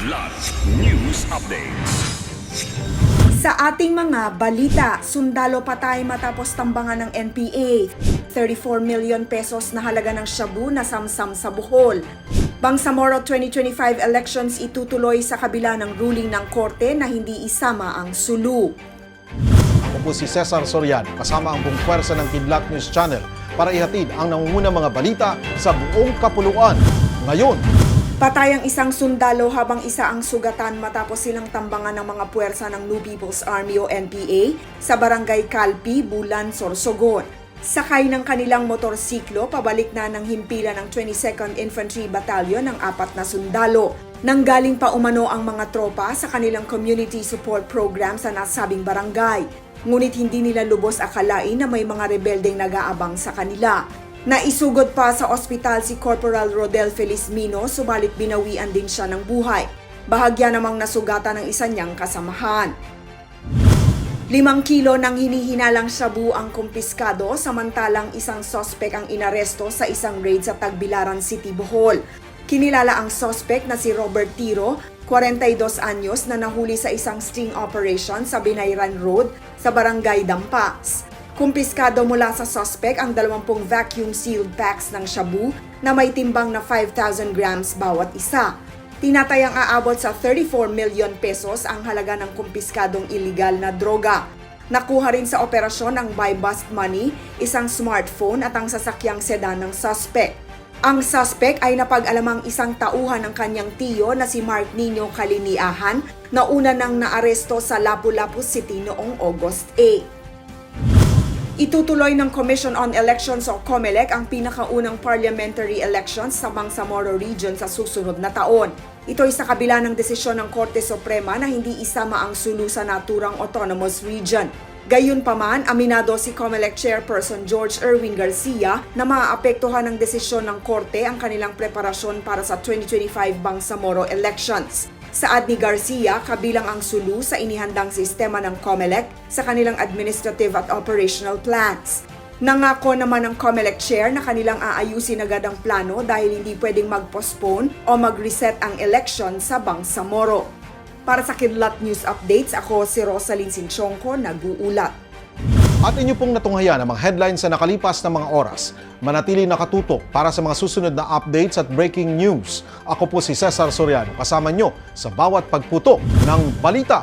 Kidlat News Updates. Sa ating mga balita, sundalo patay matapos tambangan ng NPA. 34 million pesos na halaga ng shabu na samsam sa Bohol. Bangsamoro 2025 elections itutuloy sa kabila ng ruling ng korte na hindi isama ang sulu. Ako po si Cesar Soriano kasama ang buong pwersa ng Kidlat News Channel para ihatid ang nangungunang mga balita sa buong kapuluan. Ngayon, Patay ang isang sundalo habang isa ang sugatan matapos silang tambangan ng mga puwersa ng New People's Army o NPA sa barangay Calpi, Bulan, Sorsogon. Sakay ng kanilang motorsiklo, pabalik na ng himpilan ng 22nd Infantry Battalion ng apat na sundalo. Nanggaling pa umano ang mga tropa sa kanilang community support program sa nasabing barangay. Ngunit hindi nila lubos akalain na may mga rebeldeng nag-aabang sa kanila. Naisugod pa sa ospital si Corporal Rodel Felizmino subalit binawian din siya ng buhay. Bahagya namang nasugatan ng isa niyang kasamahan. Limang kilo ng hinihinalang shabu ang kumpiskado samantalang isang sospek ang inaresto sa isang raid sa Tagbilaran City, Bohol. Kinilala ang sospek na si Robert Tiro, 42 anyos na nahuli sa isang sting operation sa Binayran Road sa Barangay Dampas. Kumpiskado mula sa suspect ang 20 vacuum-sealed packs ng shabu na may timbang na 5,000 grams bawat isa. Tinatayang aabot sa 34 million pesos ang halaga ng kumpiskadong illegal na droga. Nakuha rin sa operasyon ang buy bust money, isang smartphone at ang sasakyang sedan ng suspect. Ang suspect ay napag-alamang isang tauhan ng kanyang tiyo na si Mark Nino Kaliniahan na una nang naaresto sa Lapu-Lapu City noong August 8. Itutuloy ng Commission on Elections o COMELEC ang pinakaunang parliamentary elections sa Bangsamoro Region sa susunod na taon. Ito ay sa kabila ng desisyon ng Korte Suprema na hindi isama ang Sulu sa naturang autonomous region. Gayunpaman, aminado si COMELEC Chairperson George Erwin Garcia na maaapektuhan ng desisyon ng Korte ang kanilang preparasyon para sa 2025 Bangsamoro elections. Saad ni Garcia, kabilang ang sulu sa inihandang sistema ng COMELEC sa kanilang administrative at operational plans. Nangako naman ng COMELEC chair na kanilang aayusin agad ang plano dahil hindi pwedeng mag-postpone o mag-reset ang election sa Bangsamoro. Para sa Kidlat News Updates, ako si Rosalyn Sinchonko, nag-uulat. At inyo pong natunghayan ang mga headlines sa nakalipas na mga oras. Manatili nakatutok para sa mga susunod na updates at breaking news. Ako po si Cesar Soriano kasama nyo sa bawat pagputok ng balita.